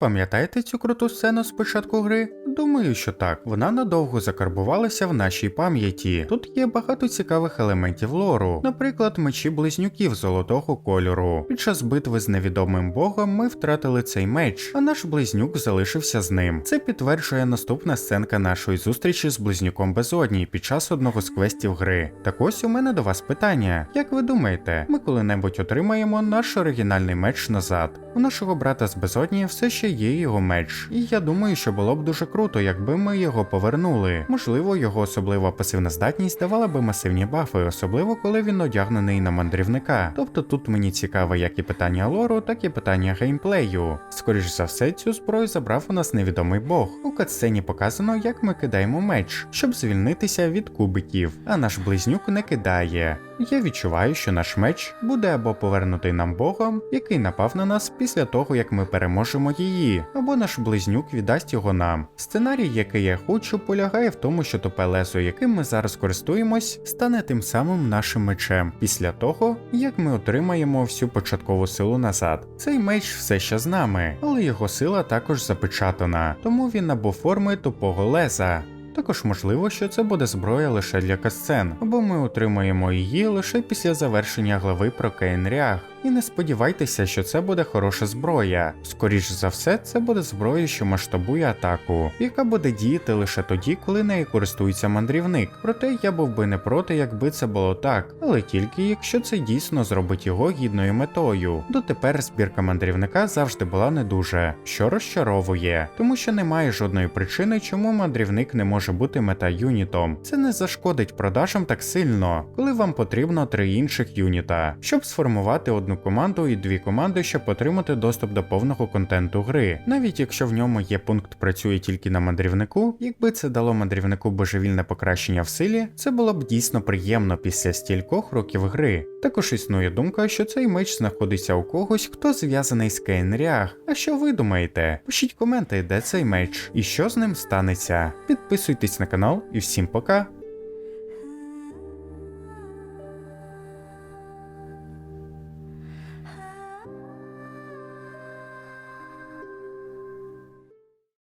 Пам'ятаєте цю круту сцену з початку гри? Думаю, що так. Вона надовго закарбувалася в нашій пам'яті. Тут є багато цікавих елементів лору, наприклад, мечі близнюків золотого кольору. Під час битви з невідомим богом ми втратили цей меч, а наш близнюк залишився з ним. Це підтверджує наступна сценка нашої зустрічі з близнюком безодній під час одного з квестів гри. Так ось у мене до вас питання: як ви думаєте, ми коли-небудь отримаємо наш оригінальний меч назад? У нашого брата з безодні все ще є його меч, і я думаю, що було б дуже круто, якби ми його повернули. Можливо, його особлива пасивна здатність давала би масивні бафи, особливо коли він одягнений на мандрівника. Тобто тут мені цікаве як і питання лору, так і питання геймплею. Скоріш за все, цю зброю забрав у нас невідомий бог. У катсцені показано, як ми кидаємо меч, щоб звільнитися від кубиків, а наш близнюк не кидає. Я відчуваю, що наш меч буде або повернутий нам богом, який напав на нас після того, як ми переможемо її, або наш близнюк віддасть його нам. Сценарій, який я хочу, полягає в тому, що тупе лезо, яким ми зараз користуємось, стане тим самим нашим мечем після того, як ми отримаємо всю початкову силу назад. Цей меч все ще з нами, але його сила також запечатана, тому він набув форми тупого леза. Також можливо, що це буде зброя лише для касцен, або ми отримаємо її лише після завершення глави про Кейнрях. І не сподівайтеся, що це буде хороша зброя. Скоріш за все, це буде зброя, що масштабує атаку, яка буде діяти лише тоді, коли нею користується мандрівник. Проте я був би не проти, якби це було так, але тільки якщо це дійсно зробить його гідною метою. Дотепер збірка мандрівника завжди була не дуже, що розчаровує, тому що немає жодної причини, чому мандрівник не може бути мета-юнітом. Це не зашкодить продажам так сильно, коли вам потрібно три інших юніта, щоб сформувати одну команду і дві команди, щоб отримати доступ до повного контенту гри. Навіть якщо в ньому є пункт працює тільки на мандрівнику, якби це дало мандрівнику божевільне покращення в силі, це було б дійсно приємно після стількох років гри. Також існує думка, що цей меч знаходиться у когось, хто зв'язаний з Кейнрях. А що ви думаєте? Пишіть коменти, де цей меч і що з ним станеться. Підписуйтесь на канал і всім пока.